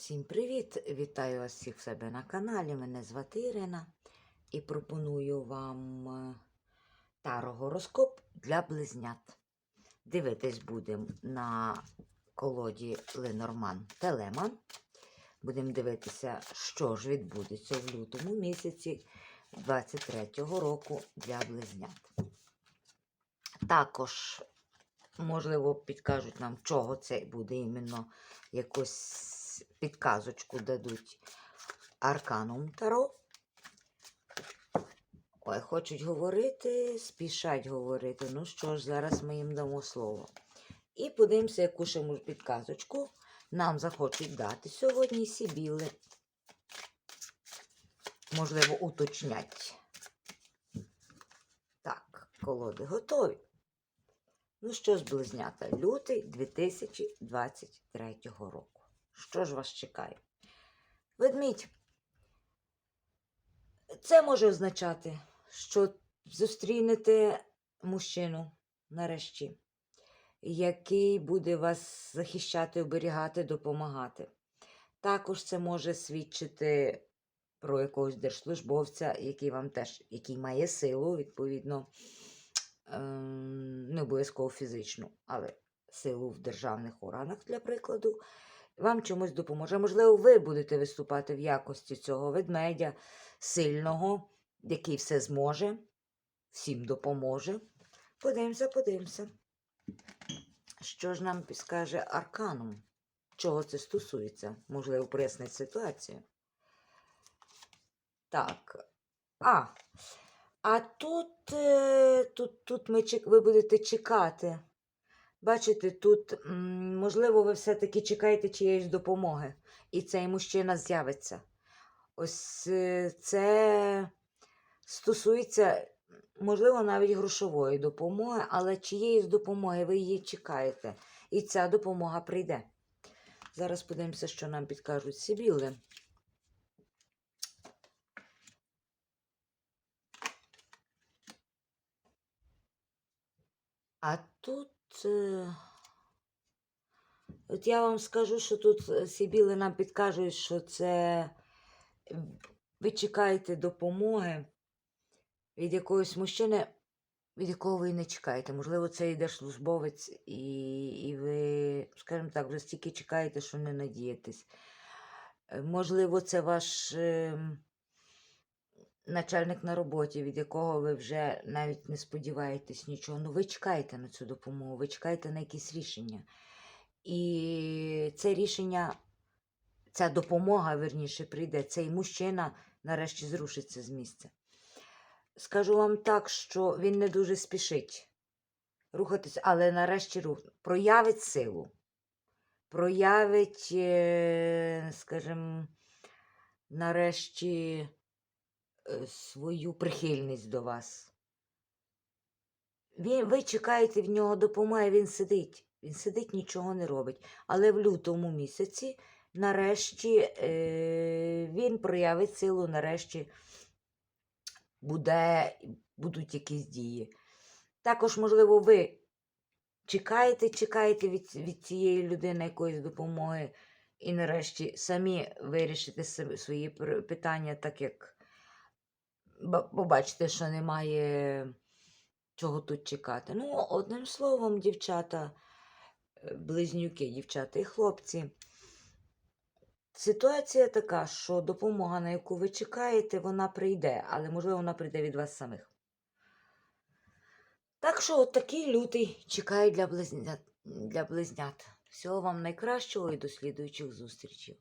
Всім привіт! Вітаю вас всіх в себе на каналі. Мене звати Ірина і пропоную вам е, таро-гороскоп для близнят. Дивитись будемо на колоді Ленорман Телеман. Будемо дивитися, що ж відбудеться в лютому місяці 23-го року для близнят. Також, можливо, підкажуть нам, чого це буде іменно підказочку дадуть Арканум Таро. Ой, хочуть говорити, спішать говорити. Ну що ж, зараз ми їм дамо слово. І подивимося, яку ще підказочку нам захочуть дати сьогодні сібіли. Можливо, уточнять. Так, колоди готові. Ну що ж, близнята, лютий 2023 року. Що ж вас чекає? Ведмідь. Це може означати, що зустрінете мужчину нарешті, який буде вас захищати, оберігати, допомагати. Також це може свідчити про якогось держслужбовця, який вам теж який має силу, відповідно, ем, не обов'язково фізичну, але силу в державних органах, для прикладу вам чомусь допоможе. Можливо, ви будете виступати в якості цього ведмедя сильного, який все зможе, всім допоможе. Подивимося, подивимося. Що ж нам скаже Арканум? Чого це стосується? Можливо, прояснить ситуацію. Так. А, а тут, е, тут, тут ми, ви будете чекати. Бачите, тут, можливо, ви все-таки чекаєте чиєїсь допомоги, і цей мужчина з'явиться. Ось е, це стосується, можливо, навіть грошової допомоги, але чиєїсь допомоги ви її чекаєте, і ця допомога прийде. Зараз подивимося, що нам підкажуть Сібіли. А тут. От я вам скажу, що тут е, Сібіли нам підкажуть, що це ви чекаєте допомоги від якогось мужчини, від якого ви не чекаєте. Можливо, це йде службовець, і, і ви, скажімо так, вже стільки чекаєте, що не надієтесь. Е, Можливо, це ваш ем, начальник на роботі, від якого ви вже навіть не сподіваєтесь нічого. Ну, ви чекаєте на цю допомогу, ви чекаєте на якісь рішення. І це рішення, ця допомога, верніше, прийде. Цей мужчина нарешті зрушиться з місця. Скажу вам так, що він не дуже спішить рухатися, але нарешті рух проявить силу, проявить, е, скажімо, нарешті свою прихильність до вас. Він, ви чекаєте в нього допомоги, він сидить. Він сидить, нічого не робить. Але в лютому місяці, нарешті, е, він проявить силу, нарешті буде, будуть якісь дії. Також, можливо, ви чекаєте, чекаєте від, від цієї людини якоїсь допомоги, і нарешті самі вирішите свої питання, так як ба- побачите, що немає чого тут чекати. Ну, одним словом, дівчата, е, близнюки, дівчата і хлопці. Ситуація така, що допомога, на яку ви чекаєте, вона прийде, але можливо вона прийде від вас самих. Так що от такий лютий чекає для близнят. Для близнят. Всього вам найкращого і до слідуючих зустрічей.